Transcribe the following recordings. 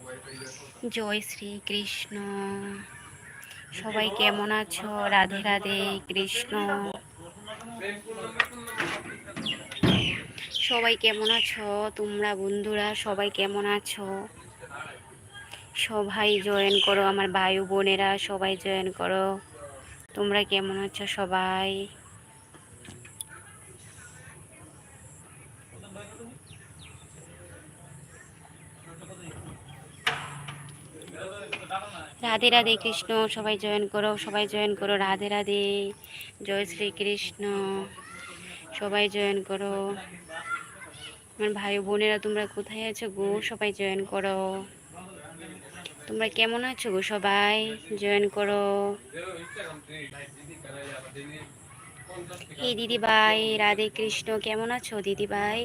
Wifi জয় শ্রী কৃষ্ণ সবাই কেমন আছো? রাধে রাধে কৃষ্ণ। সবাই কেমন আছো? তোমরা বন্ধুরা সবাই কেমন আছো? সবাই জয়েন করো, আমার ভাই বোনেরা সবাই জয়েন করো। তোমরা কেমন আছো সবাই? রাধে রাধে কৃষ্ণ, সবাই জয়েন করো, সবাই জয়েন করো, রাধে রাধে। জয় শ্রী কৃষ্ণ সবাই জয়েন করো। আমার ভাই বোনেরা তোমরা কোথায় আছো গো? সবাই জয়েন করো। তোমরা কেমন আছো গো সবাই? জয়েন করো। এই দিদি ভাই রাধে কৃষ্ণ, কেমন আছো দিদি ভাই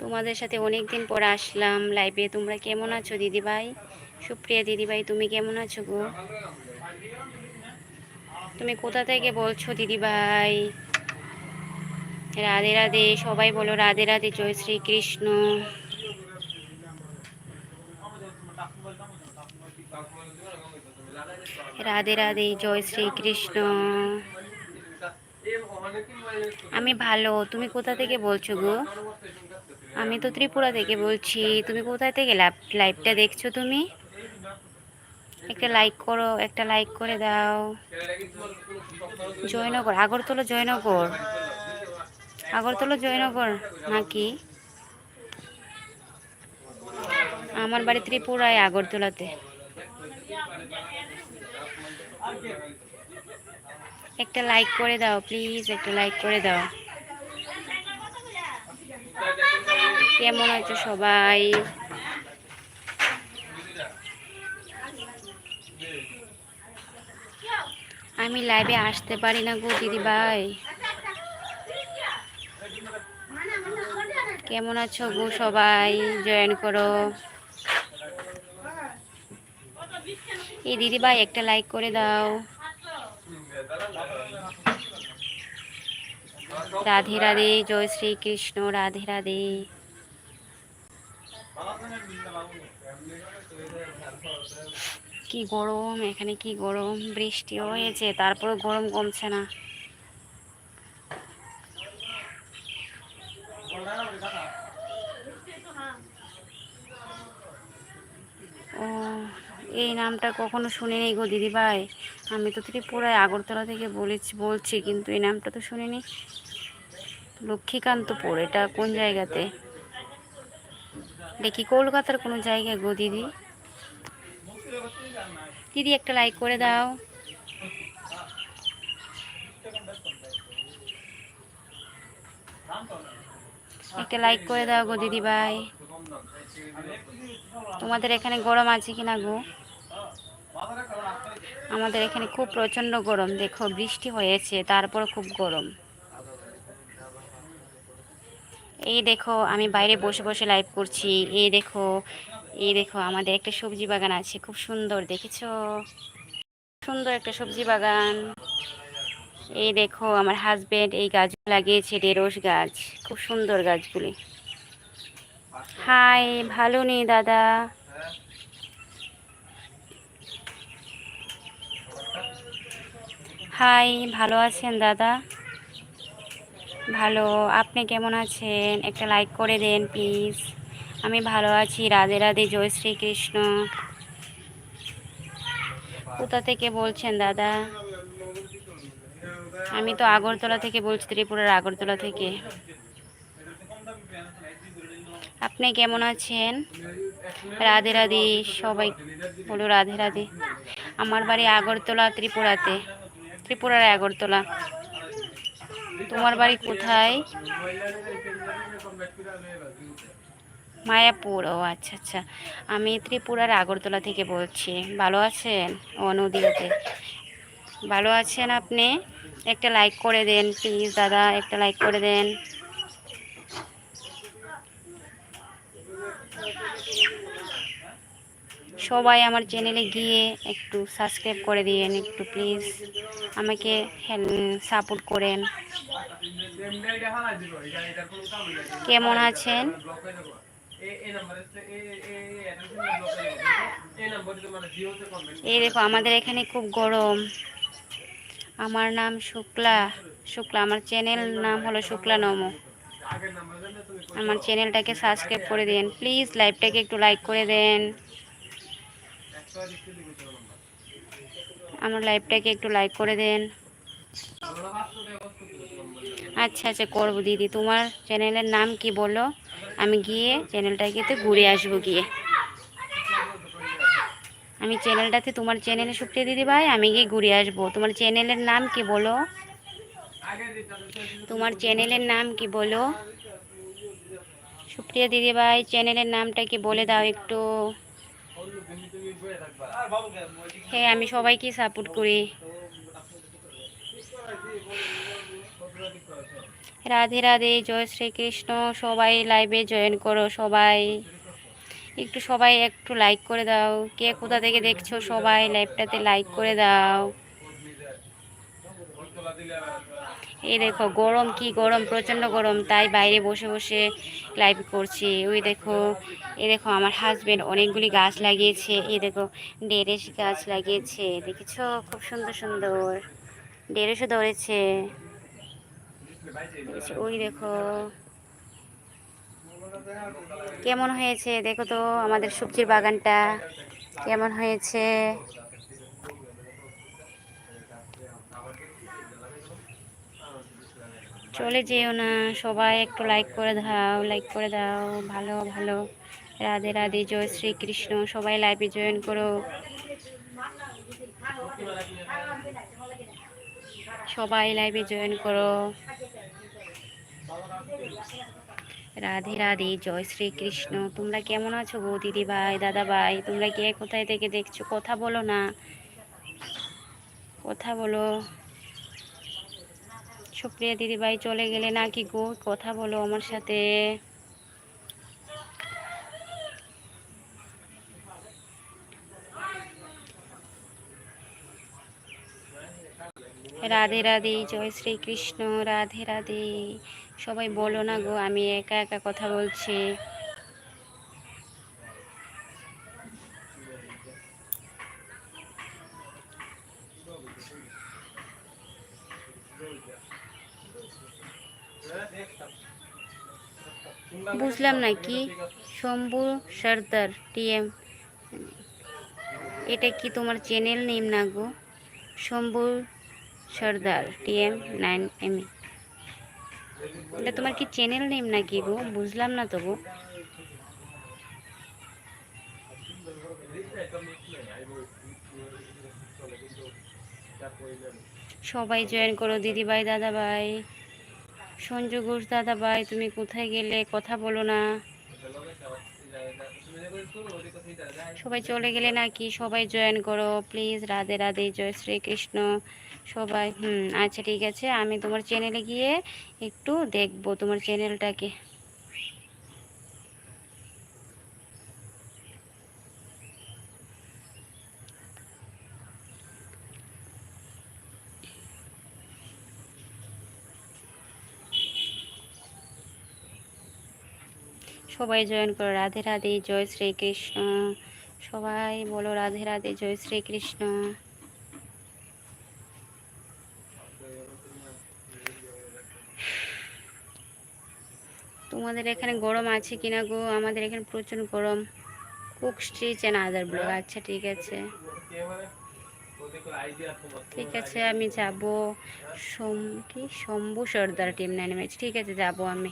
তোমাদের সাথে অনেক দিন পর আসলাম লাইভে তোমরা কেমন আছো দিদি ভাই সুপ্রিয়া দিদি ভাই তুমি কেমন আছো গো? তুমি কোথা থেকে বলছো দিদি ভাই রাধে রাধে, সবাই বলো রাধে রাধে, জয় শ্রী কৃষ্ণ রাধে রাধে, জয় শ্রী কৃষ্ণ আমি ভালো, তুমি কোথা থেকে বলছো গো? আমি তো ত্রিপুরা থেকে বলছি, তুমি কোথায় থেকে লাইভ লাইভটা দেখছ তুমি? একটা লাইক করো, একটা লাইক করে দাও। জয়নগর, আগরতলা জয়নগর। আগরতলা জয়নগর নাকি? আমার বাড়ি ত্রিপুরায় আগরতলাতে। একটা লাইক করে দাও প্লিজ একটা লাইক করে দাও। কেমন আছো সবাই? আমি লাইভে আসতে পারি না গো দিদি ভাই কেমন আছো গো সবাই? জয়েন করো। এই দিদি ভাই একটা লাইক করে দাও। রাধে রাধে, জয় শ্রী কৃষ্ণ রাধে রাধে। কি গরম, এখানে কি গরম? বৃষ্টি হয়েছে তারপরে গরম কমছে না। ও, এই নামটা কখনো শুনিনি গো দিদি ভাই। আমি তো ত্রিপুরায় আগরতলা থেকে বলেছি, বলছি, কিন্তু এই নামটা তো শুনিনি। লক্ষ্মীকান্তপুর, এটা কোন জায়গাতে? দেখি কলকাতার কোনো জায়গায় গো দিদি? দিদি, একটা লাইক করে দাও। একটা লাইক করে দাও গো দিদি ভাই। তোমাদের এখানে গরম আছে কি না গো? আমাদের এখানে খুব প্রচণ্ড গরম, দেখো বৃষ্টি হয়েছে, তারপর খুব গরম। এই দেখো, আমি বাইরে বসে বসে লাইভ করছি। এই দেখো এই দেখো, আমাদের একটা সবজি বাগান আছে, খুব সুন্দর, দেখেছ? সুন্দর একটা সবজি বাগান। এই দেখো, আমার হাজবেন্ড এই গাছ লাগিয়েছে, ঢেঁড়স গাছ। খুব সুন্দর গাছগুলি। হাই ভালো নেই দাদা। হাই ভালো আছেন দাদা? ভালো, আপনি কেমন আছেন? একটা লাইক করে দেন প্লিজ আমি ভালো আছি, রাধে রাধে, জয় শ্রীকৃষ্ণ। কোথা থেকে বলছেন দাদা? আমি তো আগরতলা থেকে বলছি, ত্রিপুরার আগরতলা থেকে। আপনি কেমন আছেন? রাধে রাধে, সবাই বলো রাধে রাধে। আমার বাড়ি আগরতলা, ত্রিপুরাতে। ত্রিপুরার আগরতলা। তোমার বাড়ি কোথায়? মায়াপুর। ও আচ্ছা আচ্ছা। আমি ত্রিপুরার আগরতলা থেকে বলছি। ভালো আছেন? ও নদীয়াতে ভালো আছেন আপনি? একটা লাইক করে দেন প্লিজ দাদা, একটা লাইক করে দেন। সবাই আমার চ্যানেলে গিয়ে একটু সাবস্ক্রাইব করে দিন একটু প্লিজ আমাকে সাপোর্ট করেন। কেমন আছেন? এই দেখো, আমাদের এখানে খুব গরম। আমার নাম শুক্লা। শুক্লা, আমার চ্যানেল নাম হলো শুক্লা নমো। আমার চ্যানেলটাকে সাবস্ক্রাইব করে দিন। প্লিজ লাইভটাকে একটু লাইক করে দেন। আমার লাইভটাকে একটু লাইক করে দেন। আচ্ছা আচ্ছা করব দিদি। তোমার চ্যানেলের নাম কি বলো? আমি গিয়ে চ্যানেলটাকে তো ঘুরে আসব গিয়ে। আমি চ্যানেলটাতে তোমার চ্যানেলে সুপ্রিয়া দিদি ভাই, আমি গিয়ে ঘুরে আসব। তোমার চ্যানেলের নাম কি বলো? তোমার চ্যানেলের নাম কি বলো? সুপ্রিয়া দিদি ভাই, চ্যানেলের নামটা কি বলে দাও একটু? হ্যাঁ আমি সবাইকে সাপোর্ট করি। রাধে রাধে, জয় শ্রীকৃষ্ণ, সবাই লাইভে জয়েন করো, সবাই। একটু সবাই একটু লাইক করে দাও। কে কোথা থেকে দেখছ সবাই লাইভটাতে লাইক করে দাও। এই দেখো, গরম কি গরম, প্রচণ্ড গরম, তাই বাইরে বসে বসে লাইভ করছি। ওই দেখো, এই দেখো, আমার হাজব্যান্ড অনেকগুলি গাছ লাগিয়েছে। এই দেখো ডেরেস গাছ লাগিয়েছে, দেখেছ? খুব সুন্দর সুন্দর ডেরেসও ধরেছে। ওই দেখো কেমন হয়েছে? দেখো তো, আমাদের সবজির বাগানটা কেমন হয়েছে? চলে যেও না, সবাই একটু লাইক করে দাও লাইক করে দাও। ভালো ভালো। রাধে রাধে, জয় শ্রীকৃষ্ণ। সবাই লাইভে জয়েন করো। সবাই লাইভে জয়েন করো। রাধে রাধে, জয় শ্রীকৃষ্ণ। তোমরা কেমন আছো গো দিদি ভাই দাদা ভাই তোমরা কে কোথায় থেকে দেখছ? কথা বলো না। কথা বলো। সুপ্রিয়া দিদি ভাই চলে গেলে নাকি গো? কথা বলো আমার সাথে। রাধে রাধে, জয় শ্রীকৃষ্ণ, রাধে রাধে। সবাই বলো না গো, আমি একা একা কথা বলছি। বুঝলাম না কি? শম্ভু সর্দার, টিএম। এটা কি তোমার চ্যানেল নেম না গো? Shambhu Sardar, TM nine M এটা তোমার কি চ্যানেল নেম নাকি গো? বুঝলাম না তো গো সবাই জয়েন করো দিদি ভাই দাদা ভাই সঞ্জু ঘোষ দাদা ভাই তুমি কোথায় গেলে? কথা বলো না। সবাই চলে গেলে নাকি? সবাই জয়েন করো প্লিজ রাধে রাধে, জয় শ্রীকৃষ্ণ। সবাই, হুম আচ্ছা ঠিক আছে, আমি তোমার চ্যানেলে গিয়ে একটু দেখব তোমার চ্যানেলটাকে সবাই জয়েন করো, রাধে রাধে, জয় শ্রীকৃষ্ণ। সবাই বলো, রাধে রাধে, জয় শ্রীকৃষ্ণ। তোমাদের এখানে গরম আছে কিনা গো? আমাদের এখানে প্রচুর গরম। Cook stitch and other blog আচ্ছা ঠিক আছে। ঠিক আছে, আমি যাব। সোম, কি? Shambhu Sardar team nine match ঠিক আছে, যাব আমি।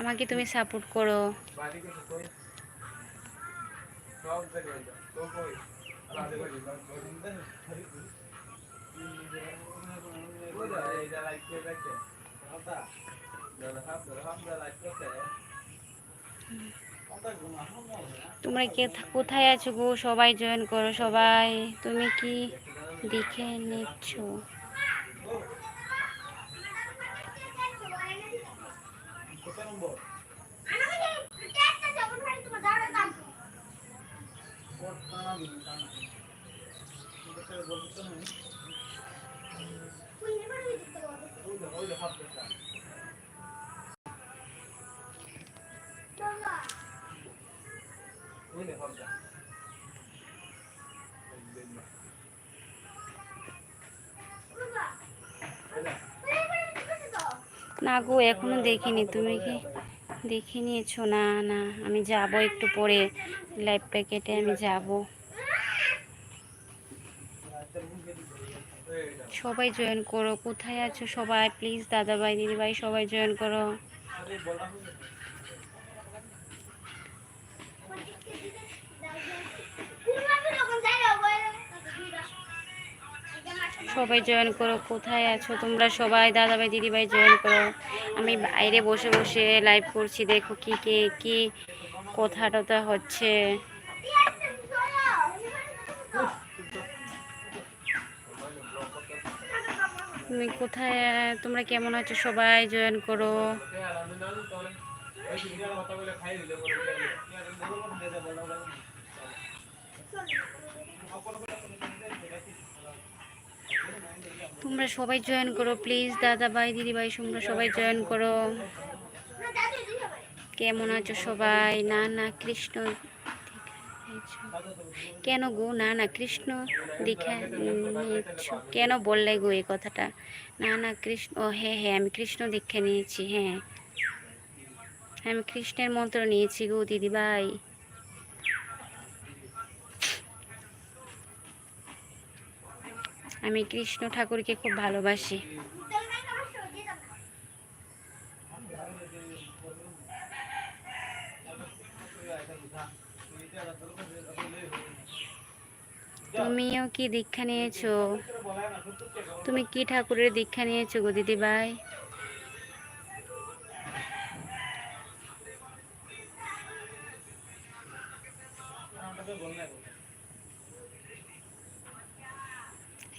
আমাকে তুমি সাপোর্ট করো। তোমরা কে কোথায় আছো গো? সবাই জয়েন করো সবাই। তুমি কি দেখে নিচ্ছ? না গো, এখনও দেখিনি। তুমি কি দেখে নিয়েছো? না না, আমি যাব একটু পরে। লাইভটা কেটে আমি যাব। সবাই জয়েন করো। কোথায় আছো সবাই? প্লিজ দাদাভাই, দিদিভাই, সবাই জয়েন করো। সবাই জয়েন করো, কোথায় আছো? তোমরা সবাই দাদাভাই, দিদিভাই জয়েন করো। আমি বাইরে বসে বসে লাইভ করছি, দেখো কি, কে, কি কথা টথা হচ্ছে। তুমি কোথায়, তোমরা কেমন আছো? সবাই জয়েন করো। তোমরা সবাই জয়েন করো প্লিজ দাদা ভাই দিদি ভাই তোমরা সবাই জয়েন করো। কেমন আছো সবাই? না না, কৃষ্ণ কেন গো? না না, কৃষ্ণ দেখা নিয়েছ। কেন বললে গো এই কথাটা? না না, কৃষ্ণ, ও হ্যাঁ হ্যাঁ আমি কৃষ্ণ দীক্ষা নিয়েছি হ্যাঁ। আমি কৃষ্ণের মন্ত্র নিয়েছি গো দিদি আমি কৃষ্ণ ঠাকুরকে খুব ভালোবাসি। তুমিও কি দীক্ষা নিয়েছো? তুমি কি ঠাকুরের দীক্ষা নিয়েছো গো দিদি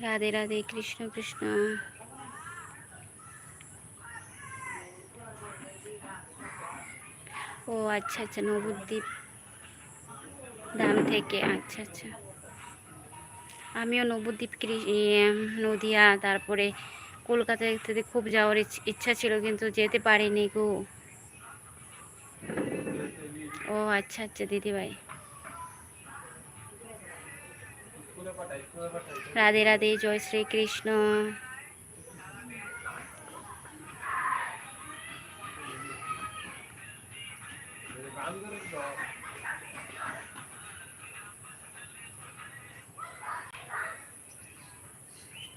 রাধে রাধে, কৃষ্ণ কৃষ্ণ। ও আচ্ছা আচ্ছা নবদ্বীপ ধাম থেকে আচ্ছা আচ্ছা। আমিও নবদ্বীপ নদিয়া, তারপরে কলকাতা থেকে খুব যাওয়ার ইচ- ইচ্ছা ছিল, কিন্তু যেতে পারিনি গো। ও আচ্ছা আচ্ছা দিদিভাই। রাধে রাধে, জয় শ্রী কৃষ্ণ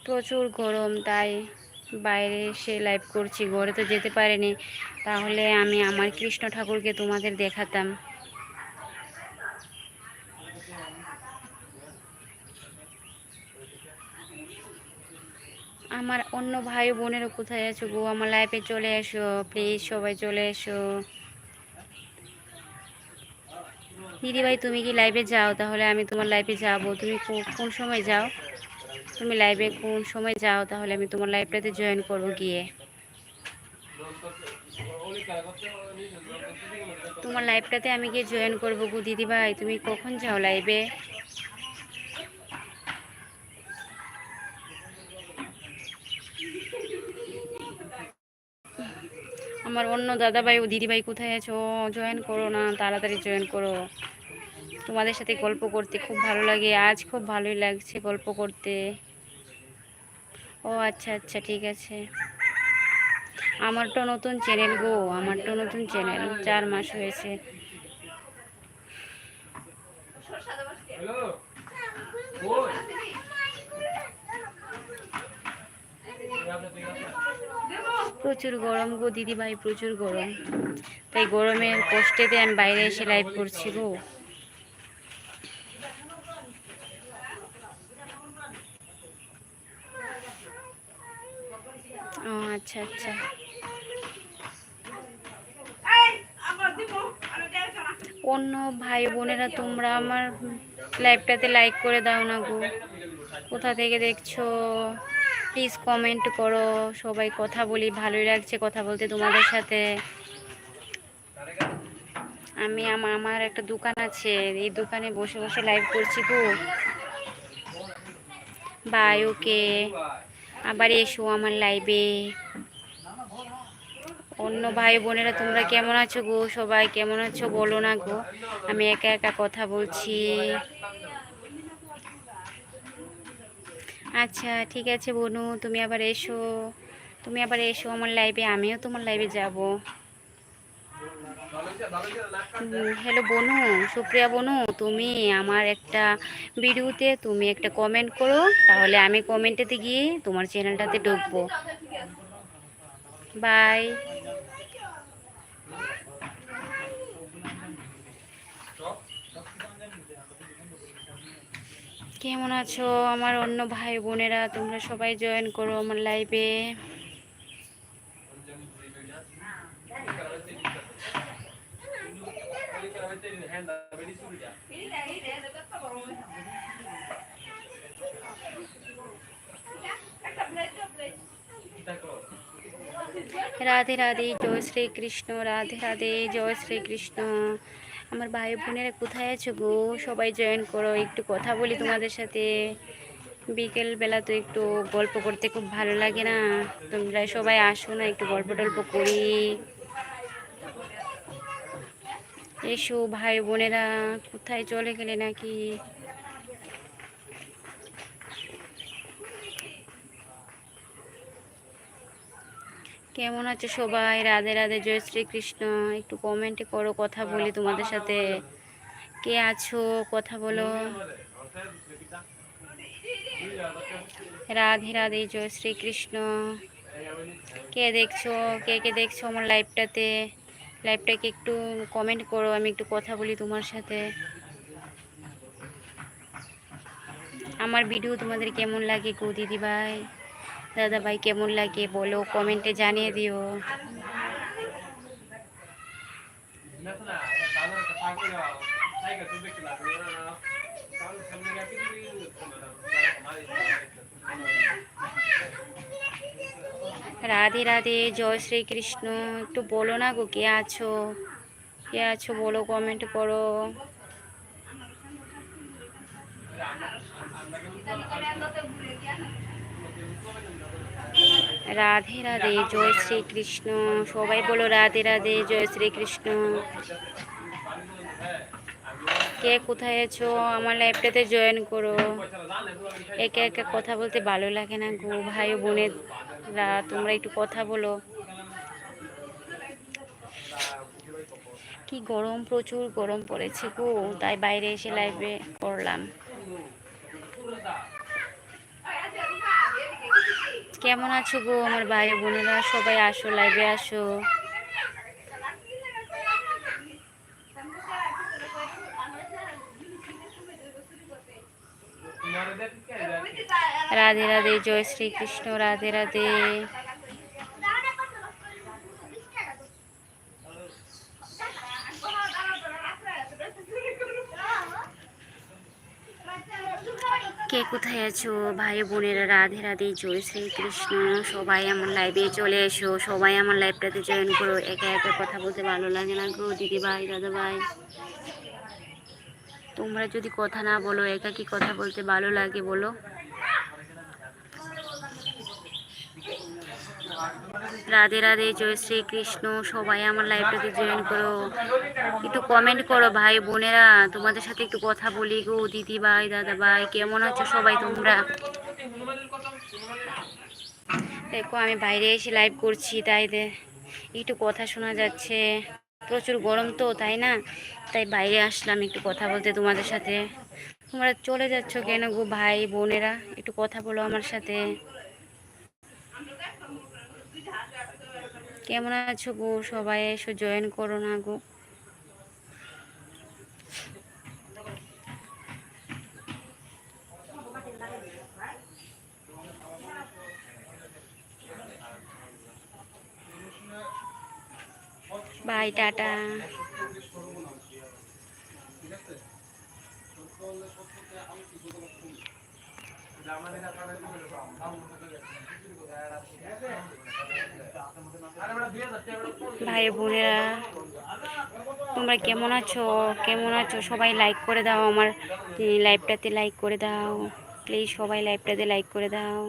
প্রচুর গরম, তাই বাইরে এসে লাইভ করছি, ঘরে তো যেতে পারেনি। তাহলে আমি আমার কৃষ্ণ ঠাকুরকে তোমাদের দেখাতাম। আমার অন্য ভাই বোনেরও কোথায় আছো গো? আমার লাইফে চলে এসো প্লিজ সবাই চলে এসো। দিদিভাই তুমি কি লাইভে যাও? তাহলে আমি তোমার লাইভে যাব। তুমি কোন সময় যাও? তুমি লাইভে কোন সময় যাও? তাহলে আমি তোমার লাইভটাতে জয়েন করব গিয়ে। তোমার লাইভটাতে আমি গিয়ে জয়েন করব গো দিদিভাই তুমি কখন যাও লাইভে আমার অন্য দাদাভাই ও দিদিভাই কোথায় আছো? জয়েন করো না, তাড়াতাড়ি জয়েন করো। তোমাদের সাথে গল্প করতে খুব ভালো লাগে, আজ খুব ভালোই লাগছে গল্প করতে। ও আচ্ছা আচ্ছা ঠিক আছে। আমার তো নতুন চ্যানেল গো আমার তো নতুন চ্যানেল চার মাস হয়েছে হ্যালো কই প্রচুর গরম গো দিদি ভাই প্রচুর গরম। তাই গরমের কষ্টেতে আমি বাইরে এসে লাইভ করছি গো। ও আচ্ছা আচ্ছা। অন্য ভাই বোনেরা তোমরা আমার লাইভটাতে লাইক করে দাও না গো। কোথা থেকে দেখছ? প্লিজ কমেন্ট করো, সবাই কথা বলি, ভালোই লাগছে কথা বলতে তোমাদের সাথে। আমি আমা- আমার একটা দোকান আছে, এই দোকানে বসে বসে লাইভ করছি গো। বাই ওকে আবার এসো আমার লাইভে অন্য ভাই বোনেরা, তোমরা কেমন আছো গো? সবাই কেমন আছো বলো না গো। আমি একা একা কথা বলছি। আচ্ছা ঠিক আছে বনু, তুমি আবার এসো। তুমি আবার এসো আমার লাইভে আমিও তোমার লাইভে যাব। হ্যালো বনু, সুপ্রিয়া বনু, তুমি আমার একটা ভিডিওতে তুমি একটা কমেন্ট করো, তাহলে আমি কমেন্টেতে গিয়ে তোমার চ্যানেলটাতে ঢুকবো। বাই কেমন আছো? আমার অন্য ভাই বোনেরা, তোমরা সবাই জয়েন করো আমার লাইভে রাধে রাধে, জয় শ্রী কৃষ্ণ রাধে রাধে, জয় শ্রী কৃষ্ণ আমার ভাই বোনেরা, কোথায় আছো গো? সবাই জয়েন করো, একটু কথা বলি তোমাদের সাথে। বিকেল বেলা তো একটু গল্প করতে খুব ভালো লাগে না। তোমরা সবাই আসো না, একটু গল্প টল্প করি। এসো ভাই বোনেরা, কোথায় চলে গেলে নাকি? কেমন আছো সবাই? রাধে রাধে, জয় শ্রীকৃষ্ণ। একটু কমেন্টে করো, কথা বলি তোমাদের সাথে। কে আছো? কথা বলো। রাধে রাধে, জয় শ্রীকৃষ্ণ। কে দেখছ? কে কে দেখছ আমার লাইভটাতে লাইভটাকে একটু কমেন্ট করো, আমি একটু কথা বলি তোমার সাথে। আমার ভিডিও তোমাদের কেমন লাগে গো দিদি ভাই দাদা ভাই কেমন লাগে বলো কমেন্টে জানিয়ে দিও। রাধে রাধে, জয় শ্রীকৃষ্ণ। একটু বলো না গো, কে আছো? কে আছো বলো কমেন্ট করো। রাধে রাধে, জয় শ্রীকৃষ্ণ। সবাই বলো রাধে রাধে, জয় শ্রীকৃষ্ণ। কে কোথায় আছো? আমার লাইফটাতে জয়েন করো। একে একে কথা বলতে ভালো লাগে না গো, ভাই বোনেরা, তোমরা একটু কথা বলো। কি গরম প্রচুর গরম পড়েছে গো, তাই বাইরে এসে লাইভে করলাম। কেমন আছো গো? আমার ভাই বোনেরা, সবাই আসো লাইভে আসো। রাধে রাধে, জয় শ্রীকৃষ্ণ, রাধে রাধে। কে কোথায় আছো? ভাই বোনেরা, রাধে রাধে, জয় শ্রীকৃষ্ণ। সবাই আমার লাইভে চলে এসো। সবাই আমার লাইভটাতে জয়েন করো। একা একা কথা বলতে ভালো লাগে না গো দিদি ভাই, দাদা ভাই। তোমরা যদি কথা না বলো, একা কি কথা বলতে ভালো লাগে বলো? রাধে রাধে, জয় শ্রীকৃষ্ণ। সবাই আমার লাইভটাতে জয়েন করো। একটু কমেন্ট করো, ভাই, বোনেরা। তোমাদের সাথে একটু কথা বলি গো, দিদি ভাই, দাদা ভাই, কেমন আছো সবাই তোমরা? দেখো, আমি বাইরে এসে লাইভ করছি, তাই একটু কথা শোনা যাচ্ছে। প্রচুর গরম তো, তাই না? তাই বাইরে আসলাম একটু কথা বলতে তোমাদের সাথে। তোমরা চলে যাচ্ছ কেন গো, ভাই, বোনেরা? একটু কথা বলো আমার সাথে। কেমন আছো গো? সবাই এসো জয়েন করো না গো। বাই টাটা ভাই বোনেরা, তোমরা কেমন আছো? কেমন আছো? সবাই লাইক করে দাও আমার লাইভটাতে লাইক করে দাও। প্লিজ সবাই লাইভটাতে লাইক করে দাও।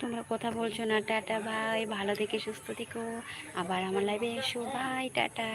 তোমরা কথা বলছো না, টাটা, ভাই। ভালো থেকে সুস্থ থেকো। আবার আমার লাইভে এসো। ভাই টাটা।